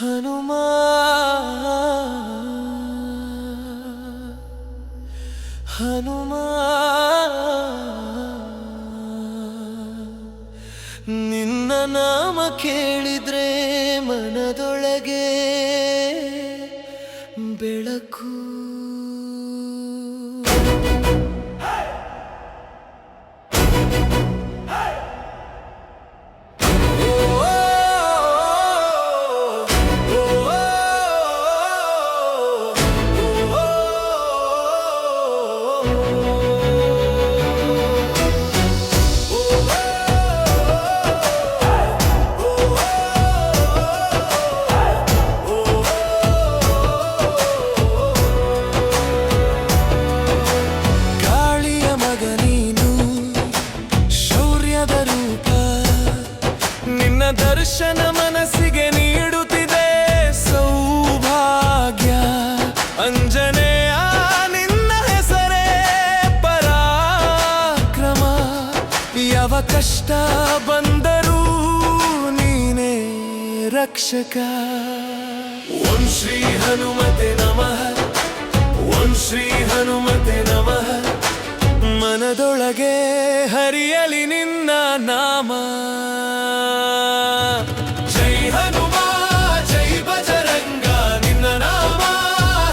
ಹನುಮ ಹನುಮ ನಿನ್ನ ನಾಮ ಕೇಳಿದ್ರೆ ಮನದೊಳಗೆ ಬೆಳಕು ದರ್ಶನ ಮನಸ್ಸಿಗೆ ನೀಡುತ್ತಿದೆ ಸೌಭಾಗ್ಯ. ಅಂಜನೆಯ, ನಿನ್ನ ಹೆಸರೇ ಪರಾಕ್ರಮ. ಯಾವ ಕಷ್ಟ ಬಂದರೂ ನೀನೇ ರಕ್ಷಕ. ಓಂ ಶ್ರೀ ಹನುಮತೆ ಮನದೊಳಗೆ ಹರಿಯಲಿ ನಿನ್ನ ನಾಮ. ಜೈ ಹನುಮ, ಜೈ ಬಜರಂಗ, ನಿನ್ನ ನಾಮ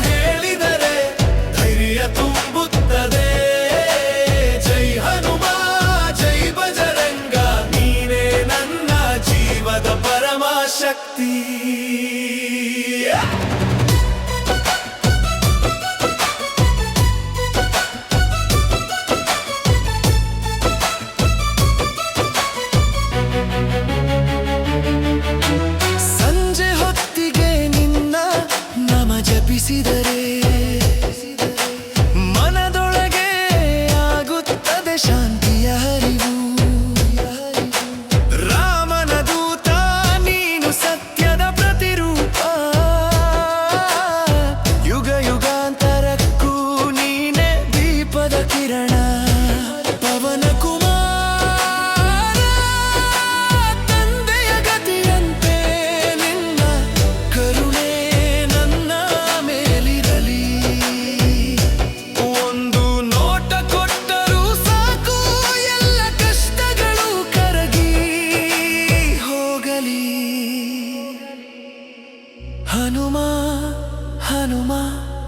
ಹೇಳಿದರೆ ಧೈರ್ಯ ತುಂಬುತ್ತದೆ. ಜೈ ಹನುಮ, ಜೈ ಬಜರಂಗ, ನೀನೇ ನನ್ನ ಜೀವದ ಪರಮ ಶಕ್ತಿ.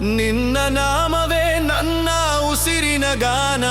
ನಿನ್ನ ನಾಮವೇ ನನ್ನ ಉಸಿರಿನ ಗಾನ.